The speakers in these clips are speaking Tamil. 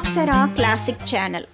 அப்சரா கிளாசிக் சேனல்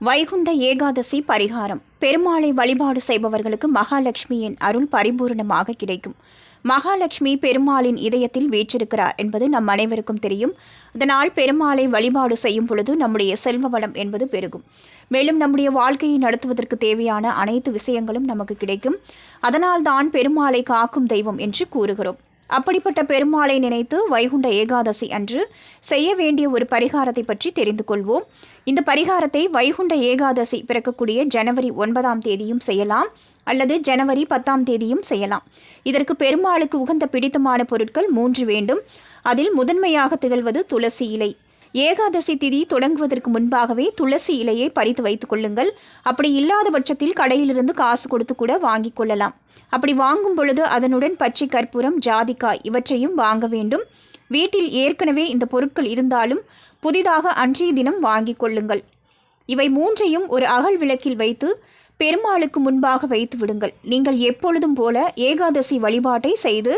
வைகுண்ட ஏகாதசி பரிகாரம். பெருமாளை வழிபாடு செய்பவர்களுக்கு மகாலட்சுமியின் அருள் பரிபூரணமாக கிடைக்கும். மகாலட்சுமி பெருமாளின் இதயத்தில் வீற்றிருக்கிறார் என்பது நம் அனைவருக்கும் தெரியும். இதனால் பெருமாளை வழிபாடு செய்யும் பொழுது நம்முடைய செல்வ வளம் என்பது பெருகும். மேலும் நம்முடைய வாழ்க்கையை நடத்துவதற்கு தேவையான அனைத்து விஷயங்களும் நமக்கு கிடைக்கும். அதனால் தான் பெருமாளை காக்கும் தெய்வம் என்று கூறுகிறோம். அப்படிப்பட்ட பெருமாளை நினைத்து வைகுண்ட ஏகாதசி அன்று செய்ய வேண்டிய ஒரு பரிகாரத்தை பற்றி தெரிந்து கொள்வோம். இந்த பரிகாரத்தை வைகுண்ட ஏகாதசி பிறக்கக்கூடிய ஜனவரி ஒன்பதாம் தேதியும் செய்யலாம் அல்லது ஜனவரி பத்தாம் தேதியும் செய்யலாம். இதற்கு பெருமாளுக்கு உகந்த பிடித்தமான பொருட்கள் மூன்று வேண்டும். அதில் முதன்மையாக திகழ்வது துளசி இலை. ஏகாதசி திதி தொடங்குவதற்கு முன்பாகவே துளசி இலையை பறித்து வைத்துக் கொள்ளுங்கள். அப்படி இல்லாத பட்சத்தில் கடையிலிருந்து காசு கொடுத்து கூட வாங்கிக் கொள்ளலாம். அப்படி வாங்கும் பொழுது அதனுடன் பச்சை கற்பூரம் ஜாதிக்காய் இவற்றையும் வாங்க வேண்டும். வீட்டில் ஏற்கனவே இந்த பொருட்கள் இருந்தாலும் புதிதாக அன்றைய தினம் வாங்கிக் கொள்ளுங்கள். இவை மூன்றையும் ஒரு அகல் விளக்கில் வைத்து பெருமாளுக்கு முன்பாக வைத்து விடுங்கள். நீங்கள் எப்பொழுதும் போல ஏகாதசி வழிபாட்டை செய்து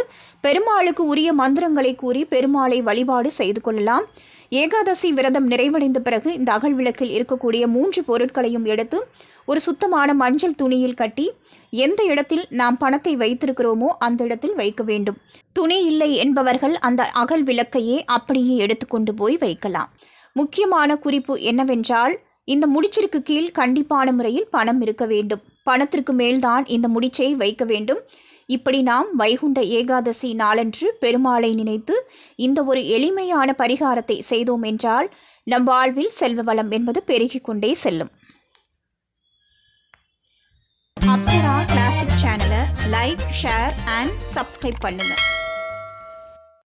பெருமாளுக்கு உரிய மந்திரங்களை கூறி பெருமாளை வழிபாடு செய்து கொள்ளலாம். ஏகாதசி விரதம் நிறைவடைந்த பிறகு இந்த அகல் விளக்கில் இருக்கக்கூடிய மூன்று பொருட்களையும் எடுத்து ஒரு சுத்தமான மஞ்சள் துணியில் கட்டி எந்த இடத்தில் நாம் பணத்தை வைத்திருக்கிறோமோ அந்த இடத்தில் வைக்க வேண்டும். துணி இல்லை என்பவர்கள் அந்த அகல் விளக்கையே அப்படியே எடுத்துக்கொண்டு போய் வைக்கலாம். முக்கியமான குறிப்பு என்னவென்றால் இந்த முடிச்சிற்கு கீழ் கண்டிப்பான முறையில் பணம் இருக்க வேண்டும். பணத்திற்கு மேல்தான் இந்த முடிச்சை வைக்க வேண்டும். இப்படி நாம் வைகுண்ட ஏகாதசி நாளன்று பெருமாளை நினைத்து இந்த ஒரு எளிமையான பரிகாரத்தை செய்தோம் என்றால் நம் வாழ்வில் செல்வ வளம் என்பது பெருகிக் கொண்டே செல்லும். அப்சரா கிளாசிக் சேனலை லைக் ஷேர் அண்ட் சப்ஸ்கிரைப் பண்ணுங்கள்